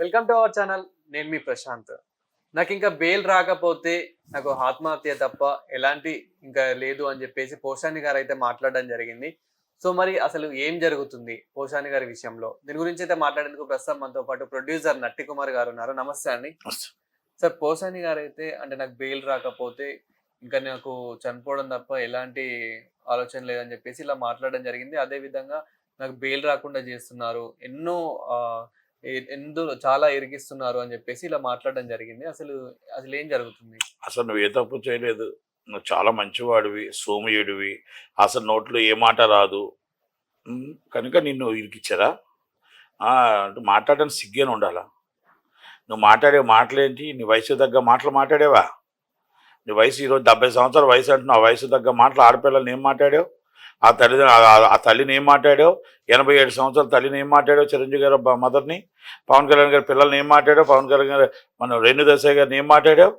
Welcome to our channel నేను మీ ప్రశాంత్. నాకు ఇంకా బెయిల్ రాకపోతే నాకు ఆత్మహత్య తప్ప ఎలాంటి ఇంకా లేదు అని చెప్పేసి పోషాని గారు అయితే మాట్లాడడం జరిగింది. సో మరి అసలు ఏం జరుగుతుంది పోషాని గారి విషయంలో? దీని గురించి అయితే మాట్లాడేందుకు ప్రస్తుతం మనతో పాటు ప్రొడ్యూసర్ నట్టి కుమార్ గారు ఉన్నారు. నమస్తే అండి. సార్ పోషాని గారు అయితే అంటే నాకు బెయిల్ రాకపోతే ఇంకా నాకు చనిపోవడం తప్ప ఎలాంటి ఆలోచన లేదని చెప్పేసి ఇలా మాట్లాడడం జరిగింది. అదే విధంగా నాకు బెయిల్ రాకుండా చేస్తున్నారు. ఎన్నో ఎందులో చాలా ఇరికిస్తున్నారు అని చెప్పేసి ఇలా మాట్లాడడం జరిగింది. అసలు అసలు ఏం జరుగుతుంది? అసలు నువ్వు ఏ తప్పు చేయలేదు. నువ్వు చాలా మంచివాడివి సోమయుడివి. అసలు నోట్లో ఏ మాట రాదు. కనుక నిన్ను ఇరికిచ్చారా అంటే మాట్లాడడానికి సిగ్గేన ఉండాలా? నువ్వు మాట్లాడే మాటలేంటి? నీ వయసు తగ్గ మాటలు మాట్లాడేవా? నీ వయసు ఈరోజు డెబ్బై సంవత్సరాల వయసు అంటున్నావు. ఆ వయసు తగ్గ మాటలు ఆడపిల్లలు ఏం మాట్లాడావు? ఆ తల్లి ఆ తల్లిని ఏం మాట్లాడావు? ఎనభై ఏడు సంవత్సరాల తల్లిని ఏం మాట్లాడో చిరంజీవి గారు మదర్ని? పవన్ కళ్యాణ్ గారి పిల్లల్ని ఏం మాట్లాడో పవన్ కళ్యాణ్ గారు మన రేణు దశ గారిని ఏం మాట్లాడావు?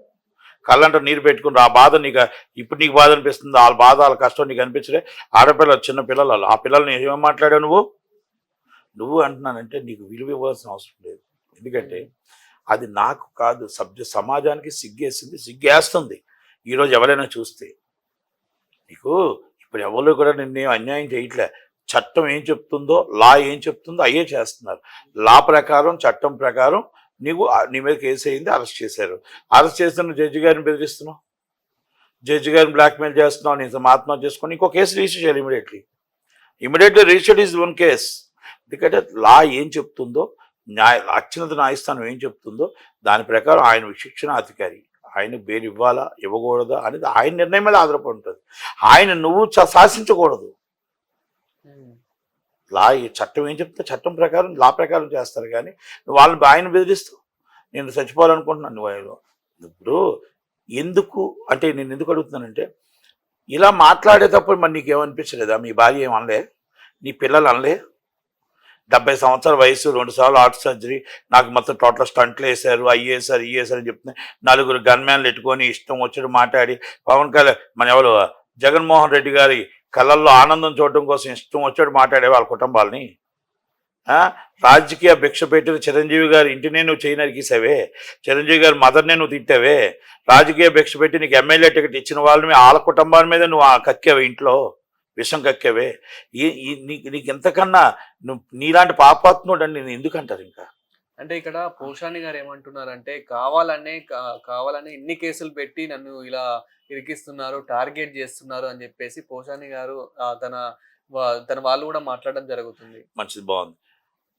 కళ్ళంట నీరు పెట్టుకుని ఆ బాధ నీకు ఇప్పుడు నీకు బాధ అనిపిస్తుంది వాళ్ళ బాధ వాళ్ళ కష్టం నీకు అనిపించలే. ఆడపిల్ల చిన్న పిల్లలు ఆ పిల్లల్ని ఏం మాట్లాడావు నువ్వు? నువ్వు అంటున్నానంటే నీకు విలువ ఇవ్వాల్సిన అవసరం లేదు. ఎందుకంటే అది నాకు కాదు సభ్య సమాజానికి సిగ్గేసింది సిగ్గేస్తుంది. ఈరోజు ఎవరైనా చూస్తే నీకు ఇప్పుడు ఎవరు కూడా నిన్నేం అన్యాయం చేయట్లే. చట్టం ఏం చెప్తుందో లా ఏం చెప్తుందో అయ్యే చేస్తున్నారు. లా ప్రకారం చట్టం ప్రకారం నీకు నీ మీద కేసు అయింది అరెస్ట్ చేశారు. అరెస్ట్ చేస్తున్న జడ్జి గారిని బెదిరిస్తున్నావు. జడ్జి గారిని బ్లాక్మెయిల్ చేస్తున్నావు నేను ఆత్మహత్య చేసుకొని ఇంకో కేసు రిజిస్టర్ చేయాలి immediately. Immediately registered is one case. ఎందుకంటే లా ఏం చెప్తుందో న్యాయ అత్యున్నత న్యాయస్థానం ఏం చెప్తుందో దాని ప్రకారం ఆయన విశిక్షణ అధికారి ఆయన బెయిల్ ఇవ్వాలా ఇవ్వకూడదా అనేది ఆయన నిర్ణయం మీద ఆధారపడి ఉంటుంది ఆయన నువ్వు శాసించకూడదు. లా చట్టం ఏం చెప్తే చట్టం ప్రకారం లా ప్రకారం చేస్తారు కానీ నువ్వు వాళ్ళని ఆయన బెదిరిస్తూ నేను చచ్చిపోవాలనుకుంటున్నాను నువ్వు ఆయన ఇప్పుడు ఎందుకు అంటే నేను ఎందుకు అడుగుతున్నానంటే ఇలా మాట్లాడేటప్పుడు మరి నీకు ఏమనిపించలేదా మీ భార్య ఏం అనలే నీ పిల్లలు అనలే? డెబ్బై సంవత్సరాల వయసు రెండు సార్లు హార్ట్ సర్జరీ నాకు మొత్తం టోటల్ స్టంట్లు వేశారు అవి వేశారు ఇవి వేశారు అని చెప్తున్నాయి నలుగురు గన్మ్యాన్లు ఎట్టుకొని ఇష్టం వచ్చి మాట్లాడి పవన్ కళ్యాణ్ మన ఎవరు జగన్మోహన్ రెడ్డి గారి కళ్ళల్లో ఆనందం చూడటం కోసం ఇష్టం వచ్చాడు మాట్లాడే వాళ్ళ కుటుంబాలని. రాజకీయ భిక్ష పెట్టిన చిరంజీవి గారి ఇంటినే నువ్వు చేయి నరికేసావే. చిరంజీవి గారి మదర్నే నువ్వు తిట్టావే. రాజకీయ భిక్ష పెట్టి నీకు ఎమ్మెల్యే టికెట్ ఇచ్చిన వాళ్ళని వాళ్ళ కుటుంబాల మీద నువ్వు కక్కావే ఇంట్లో. విషం కక్కావే? ఈ- నీకు నీకు ఎంతకన్నా నువ్వు నీలాంటి పాపాత్ముడు అని నేను ఎందుకు అంటారు ఇంకా? అంటే ఇక్కడ పోషాని గారు ఏమంటున్నారంటే కావాలనే కావాలనే ఇన్ని కేసులు పెట్టి నన్ను ఇలా ఇరికిస్తున్నారు టార్గెట్ చేస్తున్నారు అని చెప్పేసి పోషాని గారు తన తన వాళ్ళు కూడా మాట్లాడడం జరుగుతుంది. మంచిది బాగుంది.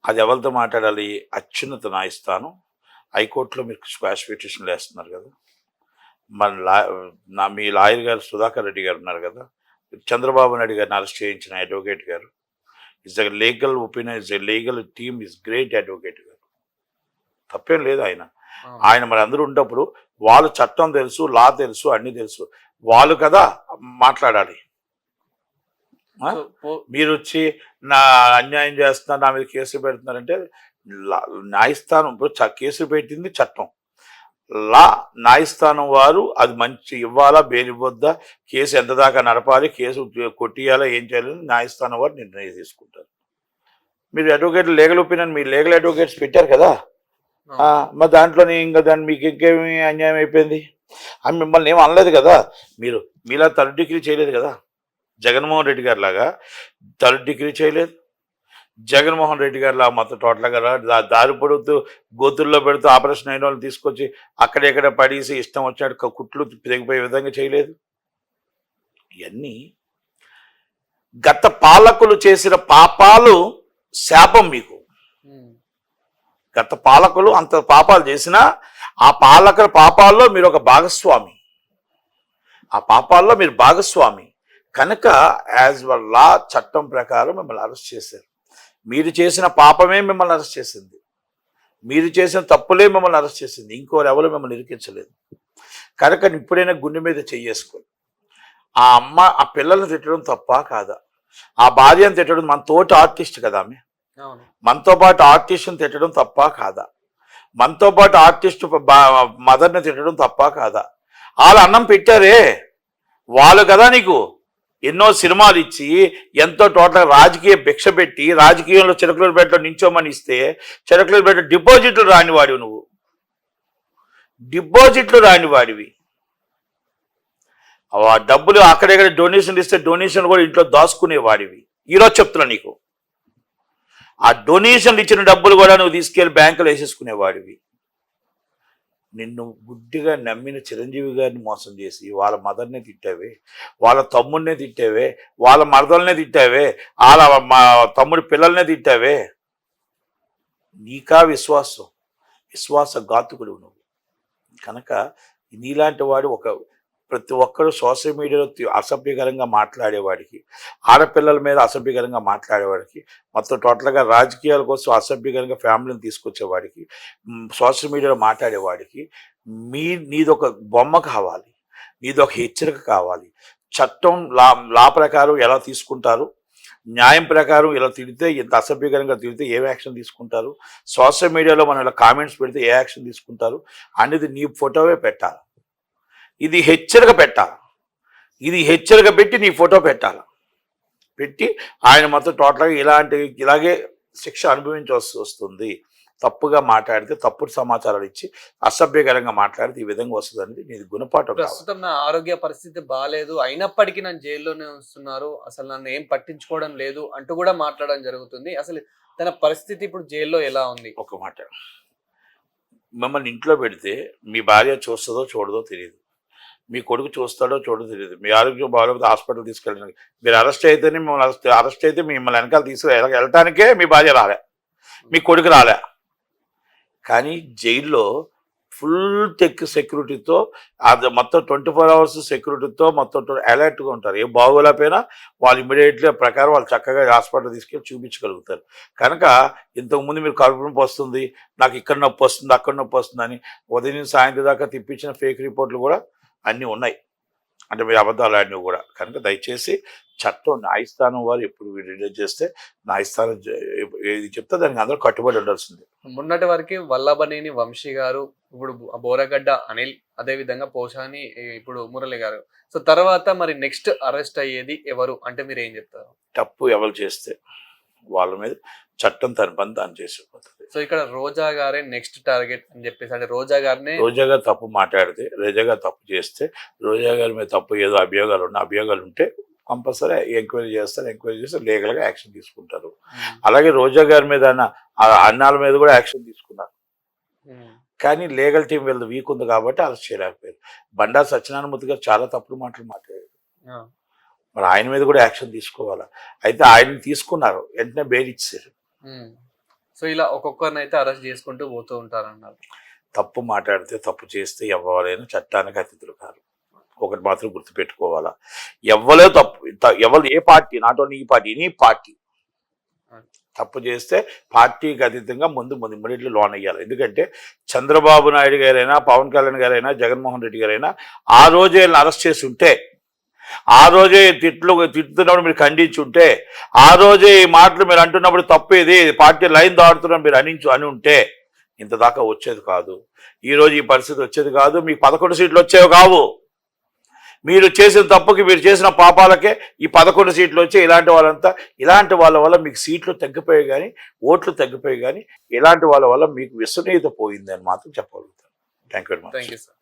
అది ఎవరితో మాట్లాడాలి? అత్యున్నత న్యాయస్థానం. హైకోర్టులో మీరు స్క్వాష్ పిటిషన్లు వేస్తున్నారు కదా. మన లా నా మీ లాయర్ గారు సుధాకర్ రెడ్డి గారు ఉన్నారు కదా. చంద్రబాబు నాయుడు గారిని అరెస్ట్ చేయించిన అడ్వకేట్ గారు. Is the legal opinion is a legal team is great advocate గారు. తప్పేం లేదు ఆయన. ఆయన మరి అందరూ ఉన్నప్పుడు వాళ్ళు చట్టం తెలుసు లా తెలుసు అన్నీ తెలుసు. వాళ్ళు కదా మాట్లాడాలి. మీరు వచ్చి నా అన్యాయం చేస్తున్నారు నా మీద కేసు పెడుతున్నారంటే న్యాయస్థానం ఇప్పుడు చ- కేసు పెట్టింది చట్టం. లా న్యాయస్థానం వారు అది మంచి ఇవ్వాలా బెయిల్ ఇవ్వద్దా కేసు ఎంత దాకా నడపాలి కేసు కొట్టియాలా ఏం చేయాలని న్యాయస్థానం వారు నిర్ణయం తీసుకుంటారు. మీరు అడ్వకేట్ లీగల్ ఒపీనియన్ మీరు లీగల్ అడ్వకేట్స్ పెట్టారు కదా? మరి దాంట్లోనే ఇంకా దాన్ని మీకు ఇంకేమి అన్యాయం అయిపోయింది? అని మిమ్మల్ని ఏం అనలేదు కదా? మీరు మీలా థర్డ్ డిగ్రీ చేయలేదు కదా? జగన్మోహన్ రెడ్డి గారి లాగా థర్డ్ డిగ్రీ చేయలేదు? జగన్మోహన్ రెడ్డి గారి మొత్తం టోటల్గా దారి పొడుగుతూ గోతుల్లో పెడుతూ ఆపరేషన్ అయిన వాళ్ళని తీసుకొచ్చి అక్కడెక్కడ పడేసి ఇష్టం వచ్చినట్టు కుట్లు తెగిపోయే విధంగా చేయలేదు. ఇవన్నీ గత పాలకులు చేసిన పాపాలు శాపం మీకు. గత పాలకులు అంత పాపాలు చేసినా ఆ పాలకుల పాపాల్లో మీరు ఒక భాగస్వామి. ఆ పాపాల్లో మీరు భాగస్వామి. కనుక యాజ్ వర్ లా చట్టం ప్రకారం మిమ్మల్ని అరెస్ట్ చేశారు. మీరు చేసిన పాపమే మిమ్మల్ని అరెస్ట్ చేసింది. మీరు చేసిన తప్పులే మిమ్మల్ని అరెస్ట్ చేసింది. ఇంకోరు ఎవరు మిమ్మల్ని ఇరికించలేదు. కనుక ఇప్పుడైనా గుండె మీద చెయ్యేసుకోండి. ఆ అమ్మ ఆ పిల్లల్ని తిట్టడం తప్ప కాదా? ఆ భార్యను తిట్టడం మన తోటి ఆర్టిస్ట్ కదా ఆమె? మనతో పాటు ఆర్టిస్ట్ని తిట్టడం తప్ప కాదా? మనతో పాటు ఆర్టిస్ట్ మదర్ని తిట్టడం తప్ప కాదా? వాళ్ళు అన్నం పెట్టారే. వాళ్ళు కదా నీకు ఎన్నో సినిమాలు ఇచ్చి ఎంతో టోటల్ రాజకీయ భిక్ష పెట్టి రాజకీయంలో చిరకులపేటలో నించోమని ఇస్తే చిరకులపేట డిపాజిట్లు రానివాడివి నువ్వు. డిపాజిట్లు రానివాడివి. ఆ డబ్బులు అక్కడెక్కడ డొనేషన్లు ఇస్తే డొనేషన్ కూడా ఇంట్లో దాచుకునేవాడివి. ఈరోజు చెప్తున్నా నీకు. ఆ డొనేషన్లు ఇచ్చిన డబ్బులు కూడా నువ్వు తీసుకెళ్ళి బ్యాంకులో వేసేసుకునేవాడివి. నిన్ను గుడ్డిగా నమ్మిన చిరంజీవి గారిని మోసం చేసి వాళ్ళ మదర్నే తిట్టావే వాళ్ళ తమ్ముడినే తిట్టావే వాళ్ళ మరదలనే తిట్టావే వాళ్ళ మా తమ్ముడి పిల్లల్నే తిట్టావే. నీకా విశ్వాసం విశ్వాస ఘాతుకుడు నువ్వు. కనుక నీలాంటి వాడు ఒక ప్రతి ఒక్కరు సోషల్ మీడియాలో అసభ్యకరంగా మాట్లాడేవాడికి. ఆడపిల్లల మీద అసభ్యకరంగా మాట్లాడేవాడికి. మొత్తం టోటల్గా రాజకీయాల కోసం అసభ్యకరంగా ఫ్యామిలీని తీసుకొచ్చేవాడికి. సోషల్ మీడియాలో మాట్లాడేవాడికి. మీ నీదొక బొమ్మ కావాలి. నీదొక హెచ్చరిక కావాలి. చట్టం లా లా ప్రకారం ఎలా తీసుకుంటారు? న్యాయం ప్రకారం ఇలా తిడితే ఇంత అసభ్యకరంగా తిడితే ఏ యాక్షన్ తీసుకుంటారు? సోషల్ మీడియాలో మనం ఇలా కామెంట్స్ పెడితే ఏ యాక్షన్ తీసుకుంటారు? అనేది నీ ఫోటోవే పెట్టాలి. ఇది హెచ్చరిక పెట్టాలి. ఇది హెచ్చరిక పెట్టి నీ ఫోటో పెట్టాలి. పెట్టి ఆయన మొత్తం టోటల్గా ఇలాంటి ఇలాగే శిక్ష అనుభవించవలసి వస్తుంది. తప్పుగా మాట్లాడితే తప్పుడు సమాచారాలు ఇచ్చి అసభ్యకరంగా మాట్లాడితే ఈ విధంగా వస్తుంది అనేది నీది గుణపాఠం ప్రస్తుతం నా ఆరోగ్య పరిస్థితి బాగాలేదు అయినప్పటికీ నన్ను జైల్లోనే ఉంచుతున్నారు. అసలు నన్ను ఏం పట్టించుకోవడం లేదు అంటూ కూడా మాట్లాడడం జరుగుతుంది. అసలు తన పరిస్థితి ఇప్పుడు జైల్లో ఎలా ఉంది? ఒక మాట. మిమ్మల్ని ఇంట్లో పెడితే మీ భార్య చూస్తుందో చూడదో తెలియదు మీ కొడుకు చూస్తాడో చూడో తెలియదు. మీ ఆరోగ్యం బాగోలేకపోతే హాస్పిటల్ తీసుకెళ్ళడానికి మీరు అరెస్ట్ అయితేనే మిమ్మల్ని అరెస్ట్ అయితే మిమ్మల్ని వెనకాల తీసుకు వెళ్ళటానికే మీ భార్య రాలే. మీ కొడుకు రాలే. కానీ జైల్లో ఫుల్ టెక్ సెక్యూరిటీతో అది మొత్తం ట్వంటీ ఫోర్ అవర్స్ సెక్యూరిటీతో మొత్తం అలర్ట్గా ఉంటారు. ఏ బాగోలేకపోయినా వాళ్ళు ఇమీడియట్లీ ప్రకారం వాళ్ళు చక్కగా హాస్పిటల్ తీసుకెళ్ళి చూపించగలుగుతారు. కనుక ఇంతకుముందు మీరు కడుపు నొప్పి వస్తుంది నాకు ఇక్కడ నొప్పి వస్తుంది అక్కడ నొప్పి వస్తుంది అని ఉదయం సాయంత్రం దాకా తిప్పించిన ఫేక్ రిపోర్ట్లు కూడా అన్నీ ఉన్నాయి. అంటే మీరు అబద్ధాలు ఆడినవి కూడా. కనుక దయచేసి చట్టం న్యాయస్థానం వారు ఎప్పుడు రిలీజ్ చేస్తే న్యాయస్థానం ఏది చెప్తే దానికి అందరూ కట్టుబడి ఉండాల్సిందే. మొన్నటి వరకు వల్లభనేని వంశీ గారు ఇప్పుడు బోరగడ్డ అనిల్ అదే విధంగా పోషాని ఇప్పుడు మురళి గారు. సో తర్వాత మరి నెక్స్ట్ అరెస్ట్ అయ్యేది ఎవరు? అంటే మీరు ఏం చెప్తారు? తప్పు ఎవరు చేస్తే? వాళ్ళ మీద చట్టం తన పని తాను చేసిపోతుంది. సో ఇక్కడ రోజా గారే నెక్స్ట్ టార్గెట్ అని చెప్పేసి అంటే రోజా గారినే రోజా గారు తప్పు మాట్లాడితే రోజా గారు తప్పు చేస్తే రోజా గారి మీద తప్పు ఏదో అభియోగాలు ఉన్న అభియోగాలు ఉంటే కంపల్సరీ ఎంక్వైరీ చేస్తారు ఎంక్వైరీ చేస్తే లీగల్గా యాక్షన్ తీసుకుంటారు. ఉమ్, అలాగే రోజా గారి మీద అన్నాల మీద కూడా యాక్షన్ తీసుకున్నారు. ఉమ్, కానీ లీగల్ టీం వీళ్ళది వీక్ ఉంది కాబట్టి అరెస్ట్ చేయలేకపోయారు. బండా సత్యనారాయణమూర్తి గారు చాలా తప్పుడు మాటలు మాట్లాడారు. మరి ఆయన మీద కూడా యాక్షన్ తీసుకోవాలి? అయితే ఆయన తీసుకున్నారు వెంటనే బెయిల్ ఇచ్చారు. సో ఇలా ఒక్కొక్కరిని అయితే అరెస్ట్ చేసుకుంటూ పోతూ ఉంటారు అన్నారు తప్పు మాట్లాడితే తప్పు చేస్తే ఎవరైనా చట్టానికి అతిథులు కాదు ఒకటి మాత్రం గుర్తుపెట్టుకోవాలా? ఎవ్వలే తప్పు ఎవరు ఏ పార్టీ నాట్ ఓన్లీ ఈ పార్టీ ఎనీ పార్టీ. తప్పు చేస్తే పార్టీకి అతీతంగా ముందు ముందు ఇమ్మీడియట్లీ లోన్ అయ్యాలి. ఎందుకంటే చంద్రబాబు నాయుడు గారైనా పవన్ కళ్యాణ్ గారైనా జగన్మోహన్ రెడ్డి గారైనా ఆ రోజే అరెస్ట్ చేసి ఉంటే ఆ రోజే తిట్లు తిట్టుతున్నప్పుడు మీరు ఖండించి ఉంటే ఆ రోజే ఈ మాటలు మీరు అంటున్నప్పుడు తప్పేది పార్టీ లైన్ దాడుతున్నప్పుడు మీరు అనించు అని ఉంటే ఇంత దాకా వచ్చేది కాదు. ఈరోజు ఈ పరిస్థితి వచ్చేది కాదు. మీకు పదకొండు సీట్లు వచ్చేవి కావు. మీరు చేసిన తప్పుకి మీరు చేసిన పాపాలకే ఈ పదకొండు సీట్లు వచ్చి ఇలాంటి వాళ్ళంతా ఇలాంటి వాళ్ళ వల్ల మీకు సీట్లు తగ్గిపోయాయి కానీ ఓట్లు తగ్గిపోయాయి కానీ ఇలాంటి వాళ్ళ వల్ల మీకు విశ్వనీయత పోయింది అని మాత్రం చెప్పగలుగుతాను. Thank you very much thank you sir